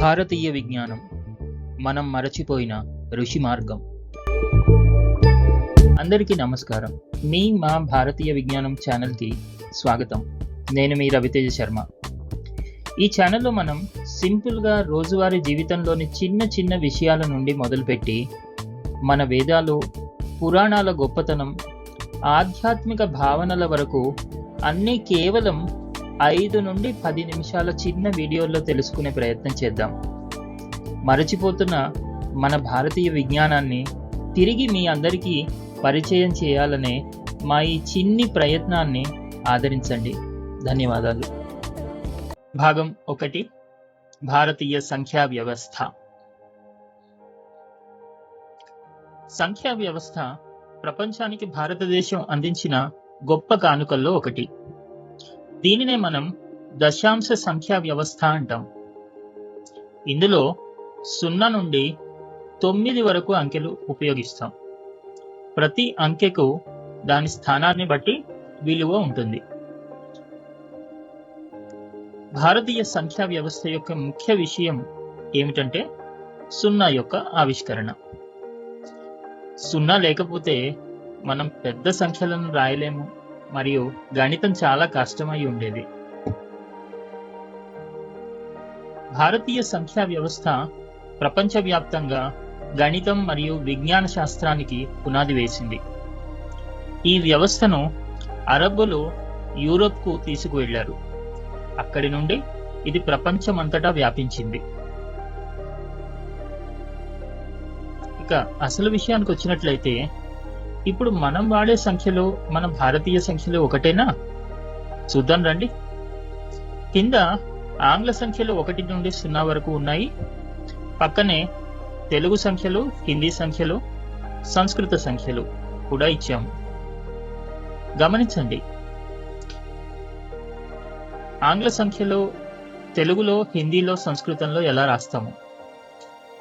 భారతీయ విజ్ఞానం మనం మరచిపోయిన ఋషి మార్గం. అందరికీ నమస్కారం. మీ మా భారతీయ విజ్ఞానం ఛానల్కి స్వాగతం. నేను మీ రవితేజ శర్మ. ఈ ఛానల్లో మనం సింపుల్గా రోజువారీ జీవితంలోని చిన్న చిన్న విషయాల నుండి మొదలుపెట్టి మన వేదాలు పురాణాల గొప్పతనం ఆధ్యాత్మిక భావనల వరకు అన్నీ కేవలం ఐదు నుండి పది నిమిషాల చిన్న వీడియోల్లో తెలుసుకునే ప్రయత్నం చేద్దాం. మరచిపోతున్న మన భారతీయ విజ్ఞానాన్ని తిరిగి మీ అందరికీ పరిచయం చేయాలనే మా ఈ చిన్ని ప్రయత్నాన్ని ఆదరించండి. ధన్యవాదాలు. భాగం ఒకటి భారతీయ సంఖ్యా వ్యవస్థ. సంఖ్యా వ్యవస్థ ప్రపంచానికి భారతదేశం అందించిన గొప్ప కానుకల్లో ఒకటి. దీనినే మనం దశాంశ సంఖ్యా వ్యవస్థ అంటాం. ఇందులో సున్నా నుండి తొమ్మిది వరకు అంకెలు ఉపయోగిస్తాం. ప్రతి అంకెకు దాని స్థానాన్ని బట్టి విలువ ఉంటుంది. భారతీయ సంఖ్యా వ్యవస్థ యొక్క ముఖ్య విషయం ఏమిటంటే సున్నా యొక్క ఆవిష్కరణ. సున్నా లేకపోతే మనం పెద్ద సంఖ్యలను రాయలేము. మరియు గణితం చాలా కష్టమై ఉండేది. భారతీయ సంఖ్యా వ్యవస్థ ప్రపంచవ్యాప్తంగా గణితం మరియు విజ్ఞాన శాస్త్రానికి పునాది వేసింది. ఈ వ్యవస్థను అరబ్బులు యూరోప్కు తీసుకువెళ్ళారు. అక్కడి నుండి ఇది ప్రపంచమంతటా వ్యాపించింది. ఇక అసలు విషయానికి వచ్చినట్లయితే ఇప్పుడు మనం వాడే సంఖ్యలు మన భారతీయ సంఖ్యలు ఒకటేనా? చూద్దాం రండి. కింద ఆంగ్ల సంఖ్యలు ఒకటి నుండి సున్నా వరకు ఉన్నాయి. పక్కనే తెలుగు సంఖ్యలు హిందీ సంఖ్యలు సంస్కృత సంఖ్యలు కూడా ఇచ్చాము గమనించండి. ఆంగ్ల సంఖ్యలు తెలుగులో హిందీలో సంస్కృతంలో ఎలా రాస్తాము?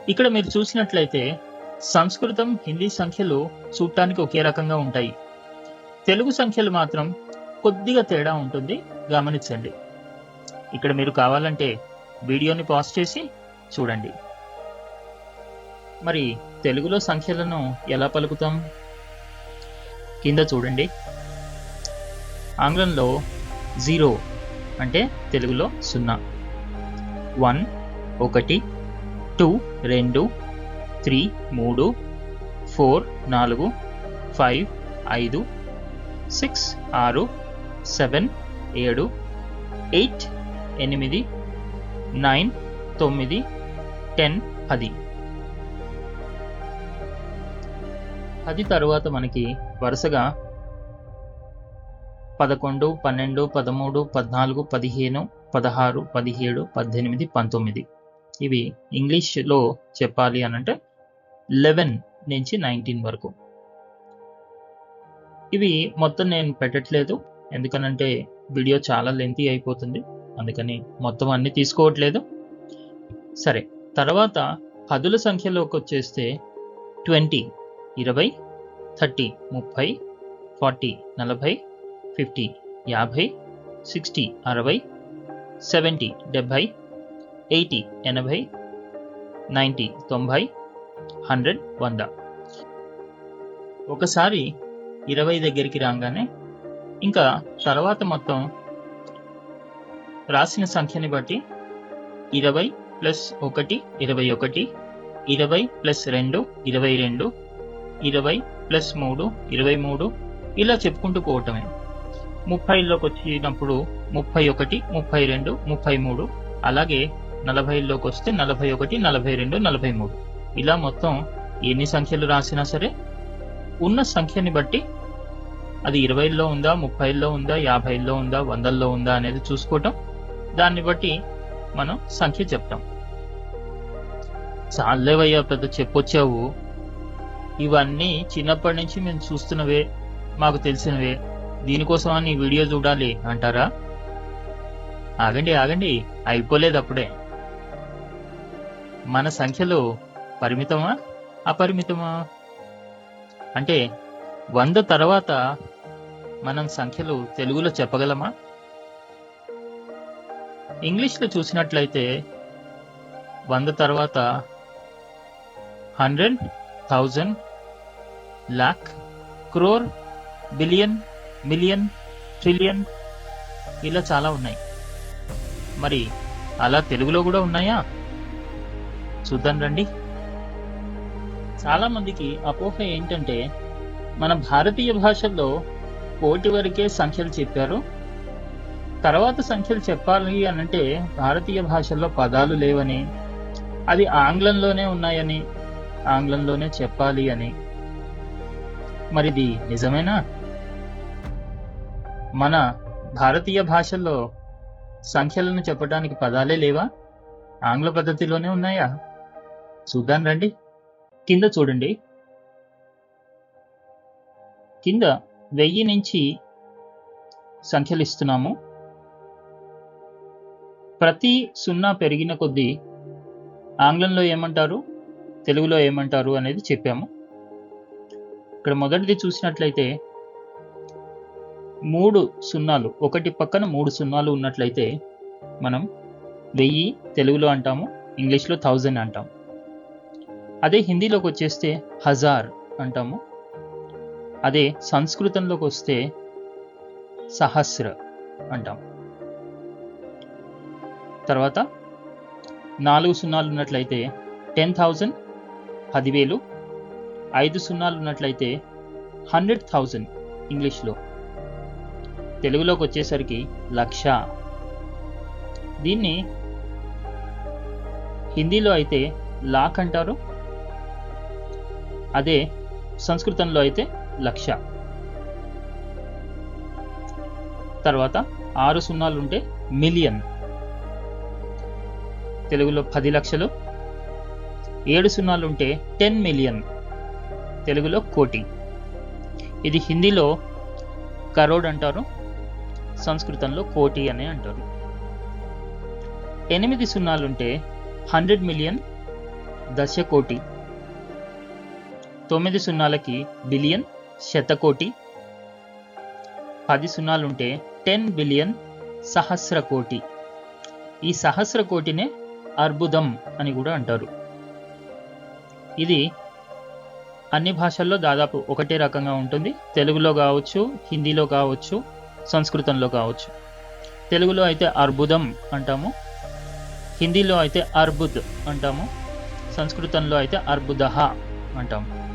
ఇక్కడ మీరు చూసినట్లయితే సంస్కృతం హిందీ సంఖ్యలు చూడటానికి ఒకే రకంగా ఉంటాయి. తెలుగు సంఖ్యలు మాత్రం కొద్దిగా తేడా ఉంటుంది. గమనించండి. ఇక్కడ మీరు కావాలంటే వీడియోని పాజ్ చేసి చూడండి. మరి తెలుగులో సంఖ్యలను ఎలా పలుకుతాం? కింద చూడండి. ఆంగ్లంలో జీరో అంటే తెలుగులో సున్నా. వన్ ఒకటి టూ రెండు త్రీ మూడు ఫోర్ నాలుగు ఫైవ్ ఐదు సిక్స్ ఆరు సెవెన్ ఏడు ఎయిట్ ఎనిమిది నైన్ తొమ్మిది టెన్ పది. పది తరువాత మనకి వరుసగా పదకొండు పన్నెండు పదమూడు పద్నాలుగు పదిహేను పదహారు పదిహేడు పద్దెనిమిది పంతొమ్మిది. ఇవి ఇంగ్లీష్లో చెప్పాలి అనంటే లెవెన్ నుంచి నైన్టీన్ వరకు. ఇవి మొత్తం నేను పెట్టట్లేదు. ఎందుకనంటే వీడియో చాలా లెంతీ అయిపోతుంది. అందుకని మొత్తం అన్ని తీసుకోవట్లేదు. సరే తర్వాత పదుల సంఖ్యలోకి వచ్చేస్తే ట్వంటీ ఇరవై థర్టీ ముప్పై ఫార్టీ నలభై ఫిఫ్టీ యాభై సిక్స్టీ అరవై సెవెంటీ డెబ్భై ఎయిటీ ఎనభై నైంటీ తొంభై హండ్రెడ్ వంద. ఒకసారి ఇరవై దగ్గరికి రాగానే ఇంకా తర్వాత మొత్తం రాసిన సంఖ్యని బట్టి ఇరవై ప్లస్ ఒకటి ఇరవై ఒకటి ఇరవై ప్లస్ రెండు ఇరవై రెండు ఇరవై ప్లస్ మూడు ఇరవై మూడు ఇలా చెప్పుకుంటూ పోవటమే. ముప్పైలోకి వచ్చినప్పుడు ముప్పై ఒకటి ముప్పై రెండు ముప్పై మూడు అలాగే నలభైలోకి వస్తే నలభై ఒకటి నలభై రెండు నలభై మూడు. ఇలా మొత్తం ఎన్ని సంఖ్యలు రాసినా సరే ఉన్న సంఖ్యని బట్టి అది ఇరవైలో ఉందా ముప్పైలో ఉందా యాభైలో ఉందా వందల్లో ఉందా అనేది చూసుకోవటం. దాన్ని బట్టి మనం సంఖ్య చెప్తాం. చాలేవయ్యా పెద్ద చెప్పొచ్చావు. ఇవన్నీ చిన్నప్పటి నుంచి మేము చూస్తున్నవే మాకు తెలిసినవే. దీనికోసం అని వీడియో చూడాలి అంటారా? ఆగండి ఆగండి. అయిపోలేదు అప్పుడే. మన సంఖ్యలో పరిమితమా? అపరిమితమా? అంటే వంద తర్వాత మనం సంఖ్యలు తెలుగులో చెప్పగలమా? ఇంగ్లీష్లో చూసినట్లయితే వంద తర్వాత hundred thousand lakh crore billion million trillion ఇలా చాలా ఉన్నాయి. మరి అలా తెలుగులో కూడా ఉన్నాయా? చూద్దాం రండి. చాలా మందికి అపోహ ఏంటంటే మన భారతీయ భాషల్లో కోటి వరకే సంఖ్యలు చెప్పారు. తర్వాత సంఖ్యలు చెప్పాలి అని అంటే భారతీయ భాషల్లో పదాలు లేవని అది ఆంగ్లంలోనే ఉన్నాయని ఆంగ్లంలోనే చెప్పాలి అని. మరిది నిజమేనా? మన భారతీయ భాషల్లో సంఖ్యలను చెప్పడానికి పదాలే లేవా? ఆంగ్ల పద్ధతిలోనే ఉన్నాయా? చూద్దాం రండి. కింద చూడండి. కింద వెయ్యి నుంచి సంఖ్యలు ఇస్తున్నాము. ప్రతి సున్నా పెరిగిన కొద్దీ ఆంగ్లంలో ఏమంటారు తెలుగులో ఏమంటారు అనేది చెప్పాము. ఇక్కడ మొదటిది చూసినట్లయితే మూడు సున్నాలు ఒకటి పక్కన మూడు సున్నాలు ఉన్నట్లయితే మనం వెయ్యి తెలుగులో అంటాము ఇంగ్లీష్లో థౌజండ్ అంటాము. అదే హిందీలోకి వచ్చేస్తే హజార్ అంటాము. అదే సంస్కృతంలోకి వస్తే సహస్ర అంటాం తర్వాత నాలుగు సున్నాలు ఉన్నట్లయితే టెన్ థౌజండ్ పదివేలు ఐదు సున్నాలు ఉన్నట్లయితే హండ్రెడ్ థౌజండ్ ఇంగ్లీష్లో. తెలుగులోకి వచ్చేసరికి లక్ష. దీన్ని హిందీలో అయితే లాక్ అంటారు. అదే సంస్కృతంలో అయితే లక్ష. తర్వాత ఆరు సున్నాలు ఉంటే మిలియన్. తెలుగులో పది లక్షలు. ఏడు సున్నాలు ఉంటే టెన్ మిలియన్. తెలుగులో కోటి. ఇది హిందీలో కరోడ్ అంటారు సంస్కృతంలో కోటి అని అంటారు. ఎనిమిది సున్నాలుంటే హండ్రెడ్ మిలియన్ దశ కోటి తొమ్మిది సున్నాలకి బిలియన్ శతకోటి. పది సున్నాలుంటే టెన్ బిలియన్ సహస్ర కోటి ఈ సహస్ర కోటినే అర్బుదం అని కూడా అంటారు. ఇది అన్ని భాషల్లో దాదాపు ఒకటే రకంగా ఉంటుంది. తెలుగులో కావచ్చు హిందీలో కావచ్చు సంస్కృతంలో కావచ్చు. తెలుగులో అయితే అర్బుదం అంటాము. హిందీలో అయితే అర్బుద్ అంటాము. సంస్కృతంలో అయితే అర్బుదహ అంటాము.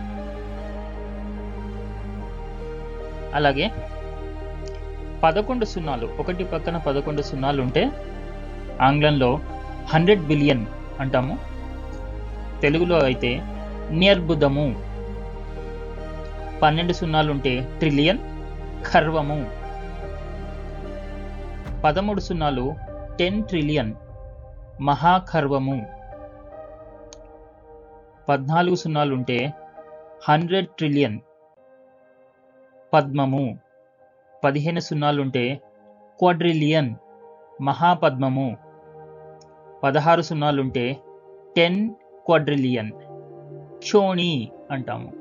అలాగే పదకొండు సున్నాలు ఒకటి పక్కన పదకొండు సున్నాలు ఉంటే ఆంగ్లంలో హండ్రెడ్ బిలియన్ అంటాము. తెలుగులో అయితే నిర్బుదము పన్నెండు సున్నాలు ఉంటే ట్రిలియన్ ఖర్వము పదమూడు సున్నాలు టెన్ ట్రిలియన్ మహాఖర్వము పద్నాలుగు సున్నాలు ఉంటే హండ్రెడ్ ట్రిలియన్ పద్మము. పదిహేను సున్నాలుంటే క్వాడ్రిలియన్ మహాపద్మము. పదహారు సున్నాలుంటే టెన్ క్వాడ్రిలియన్ క్షోణి అంటాము.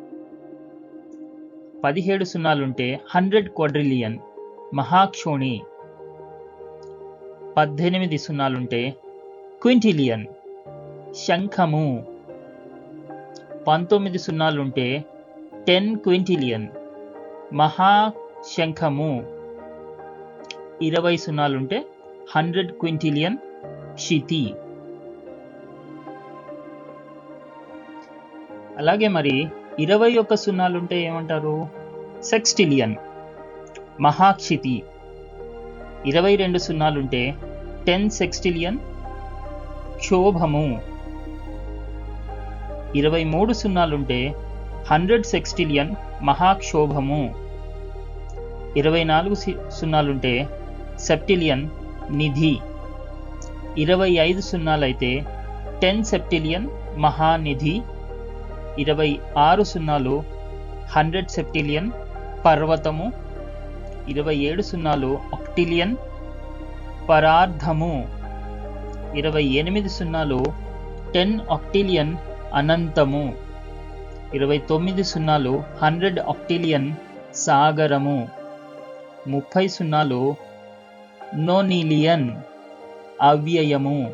పదిహేడు సున్నాలుంటే హండ్రెడ్ క్వాడ్రిలియన్ మహాక్షోణి. పద్దెనిమిది సున్నాలుంటే క్వింటిలియన్ శంఖము. పంతొమ్మిది సున్నాలుంటే టెన్ క్వింటిలియన్ మహాశంఖము. ఇరవై సున్నాలుంటే హండ్రెడ్ క్వింటిలియన్ క్షితి అలాగే మరి ఇరవై ఒక్క సున్నాలుంటే ఏమంటారు? సెక్స్టిలియన్. మహాక్షితి. ఇరవై రెండు సున్నాలుంటే టెన్ సెక్స్టిలియన్ క్షోభము. ఇరవై మూడు సున్నాలుంటే హండ్రెడ్ సెక్స్టిలియన్ మహాక్షోభము. ఇరవై నాలుగు సున్నాలుంటే సెప్టిలియన్ నిధి. ఇరవై ఐదు సున్నాలైతే టెన్ సెప్టిలియన్ మహానిధి. ఇరవై ఆరు సున్నాలు హండ్రెడ్ సెప్టిలియన్ పర్వతము. ఇరవై ఏడు సున్నాలు ఆక్టిలియన్ పరార్థము ఇరవై ఎనిమిది సున్నాలు టెన్ ఆక్టిలియన్ అనంతము. ఇరవై తొమ్మిది సున్నాలు హండ్రెడ్ ఆక్టిలియన్ సాగరము. ముప్పై సున్నాలు నోనిలియన్ అవ్యయము.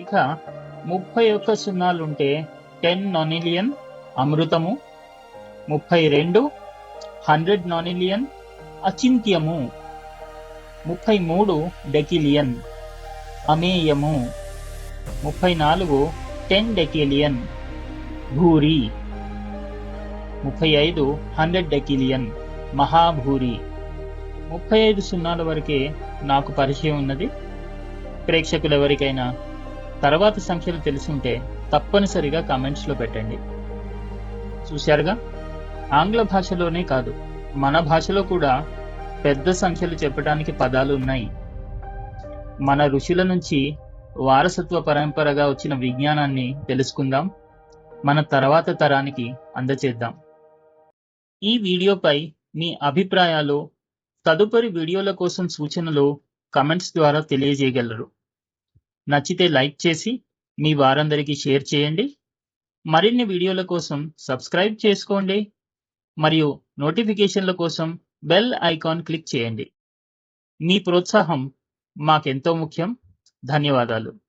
ఇక ముప్పై ఒక్క సున్నాలుంటే టెన్ నోనిలియన్ అమృతము ముప్పై రెండు హండ్రెడ్ నోనిలియన్ అచింత్యము ముప్పై మూడు డెకిలియన్ అమేయము ముప్పై నాలుగు టెన్ డెకిలియన్ భూరి ముప్పై ఐదు హండ్రెడ్ డెకిలియన్ మహాభూరి. ముప్పై ఐదు సున్నాల వరకే నాకు పరిచయం ఉన్నది. ప్రేక్షకులు ఎవరికైనా తర్వాత సంఖ్యలు తెలుసుంటే తప్పనిసరిగా కామెంట్స్లో పెట్టండి. చూశారుగా? ఆంగ్ల భాషలోనే కాదు మన భాషలో కూడా పెద్ద సంఖ్యలు చెప్పడానికి పదాలు ఉన్నాయి. మన ఋషుల నుంచి వారసత్వ పరంపరగా వచ్చిన విజ్ఞానాన్ని తెలుసుకుందాం. మన తర్వాత తరానికి అందచేద్దాం. ఈ వీడియోపై మీ అభిప్రాయాలు తదుపరి వీడియోల కోసం సూచనలు కమెంట్స్ ద్వారా తెలియజేయగలరు. నచ్చితే లైక్ చేసి మీ వారందరికీ షేర్ చేయండి. మరిన్ని వీడియోల కోసం సబ్స్క్రైబ్ చేసుకోండి. మరియు నోటిఫికేషన్ల కోసం బెల్ ఐకాన్ క్లిక్ చేయండి. మీ ప్రోత్సాహం మాకెంతో ముఖ్యం. ధన్యవాదాలు.